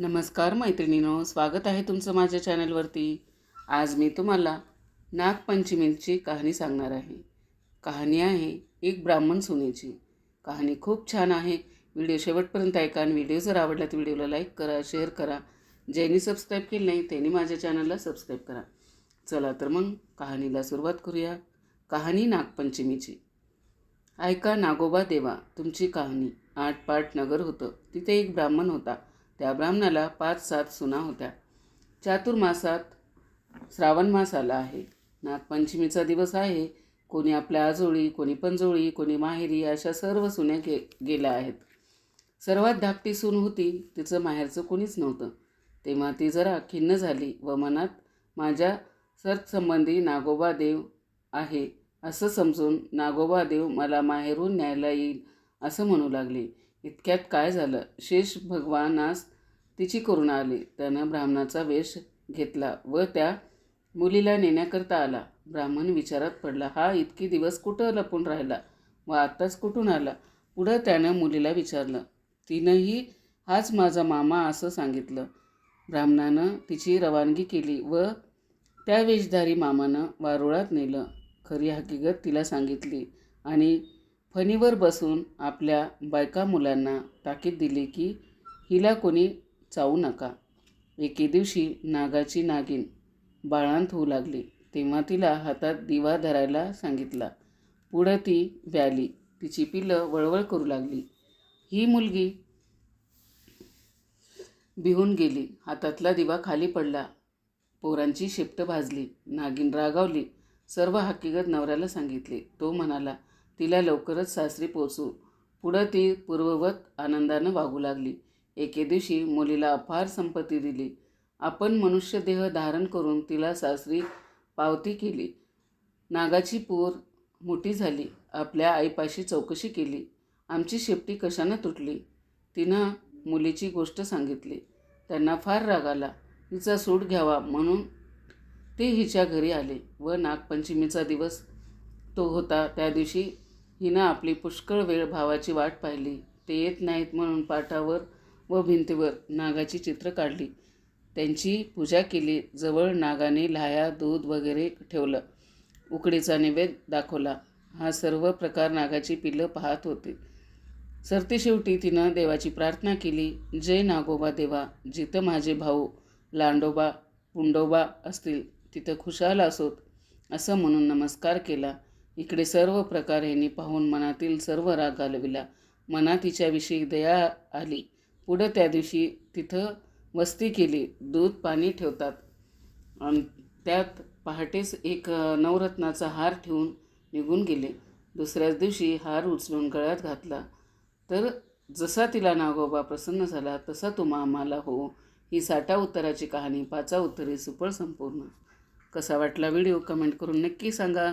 नमस्कार मैत्रिणीनो स्वागत आहे तुमचं माझ्या चॅनलवरती. आज मी तुम्हाला नागपंचमीची कहाणी सांगणार आहे. कहाणी आहे एक ब्राह्मण सुनेची कहाणी खूप छान आहे. व्हिडिओ शेवटपर्यंत ऐका आणि व्हिडिओ जर आवडला तर व्हिडिओला लाईक करा शेअर करा. ज्यांनी सबस्क्राईब केलं नाही त्यांनी माझ्या चॅनलला सबस्क्राईब करा. चला तर मग कहाणीला सुरुवात करूया. कहाणी नागपंचमीची. ऐका नागोबा देवा तुमची कहाणी. आठ पाठ नगर होतं. तिथे एक ब्राह्मण होता. त्या ब्राह्मणाला पाच सात सुना होत्या. चातुर्मासात श्रावण मास आला आहे. नागपंचमीचा दिवस आहे. कोणी आपल्या आजोळी कोणी पंजोळी कोणी माहेरी अशा सर्व सुन्या गे गेल्या आहेत. सर्वात धाकटी सून होती. तिचं माहेरचं कोणीच नव्हतं. तेव्हा ती जरा खिन्न झाली व मनात माझ्या सत्संबंधी नागोबा देव आहे. असं समजून नागोबा देव मला माहेरून न्यायला येईल असं म्हणू लागले. इतक्यात काय झालं? शेष भगवानास तिची करुणा आली. त्यानं ब्राह्मणाचा वेश घेतला व त्या मुलीला नेण्याकरता आला. ब्राह्मण विचारात पडला हा इतकी दिवस कुठं लपून राहिला? व आत्ताच कुठून आला? पुढं त्यानं मुलीला विचारलं तिनंही हाच माझा मामा असं सांगितलं. ब्राह्मणानं तिची रवानगी केली व त्या वेशधारी मामानं वारुळात नेलं. खरी हकीकत तिला सांगितली आणि फणीवर बसून आपल्या बायका मुलांना ताकीद दिली की हिला कोणी चावू नका. एके दिवशी नागाची नागिन बाळांत होऊ लागली. तेव्हा तिला हातात दिवा धरायला सांगितला. पुढं ती व्याली. तिची पिलं वळवळ करू लागली. ही मुलगी भिवून गेली. हातातला दिवा खाली पडला. पोरांची शेपटं भाजली. नागिन रागावली. सर्व हकीकत नवऱ्याला सांगितले. तो म्हणाला तिला लवकरच सासरी पोचू. पुढं ती पूर्ववत आनंदानं वागू लागली. एके दिवशी मुलीला अपार संपत्ती दिली. आपण मनुष्यदेह धारण करून तिला सासरी पावती केली. नागाची पूर मोठी झाली. आपल्या आईपाशी चौकशी केली. आमची शेपटी कशानं तुटली? तिनं मुलीची गोष्ट सांगितली. त्यांना फार राग आला. हिचा सूट घ्यावा म्हणून ते हिच्या घरी आले व नागपंचमीचा दिवस तो होता त्या दिवशी हिनं आपली पुष्कळ वेळ भावाची वाट पाहिली. ते येत नाहीत म्हणून पाटावर व भिंतीवर नागाची चित्र काढली. त्यांची पूजा केली. जवळ नागाने लाया दूध वगैरे ठेवलं. उकडीचा नैवेद्य दाखवला. हा सर्व प्रकार नागाची पिलं पाहत होते. सरतेशेवटी तिनं देवाची प्रार्थना केली. जय नागोबा देवा. जिथं माझे भाऊ लांडोबा पुंडोबा असतील तिथं खुशाल असोत असं म्हणून नमस्कार केला. इकडे सर्व प्रकार यांनी पाहून मनातील सर्व राग घालविला मनात तिच्याविषयी दया आली. पुढं त्या दिवशी तिथं वस्ती केली. दूध पाणी ठेवतात. आणि त्यात पहाटेच एक नवरत्नाचा हार ठेवून निघून गेले. दुसऱ्याच दिवशी हार उचलून गळ्यात घातला. तर जसा तिला नागोबा प्रसन्न झाला तसा तो आम्हाला हो. ही साठा उत्तराची कहाणी पाचा उत्तरी सुपळ संपूर्ण. कसा वाटला व्हिडिओ? कमेंट करून नक्की सांगा.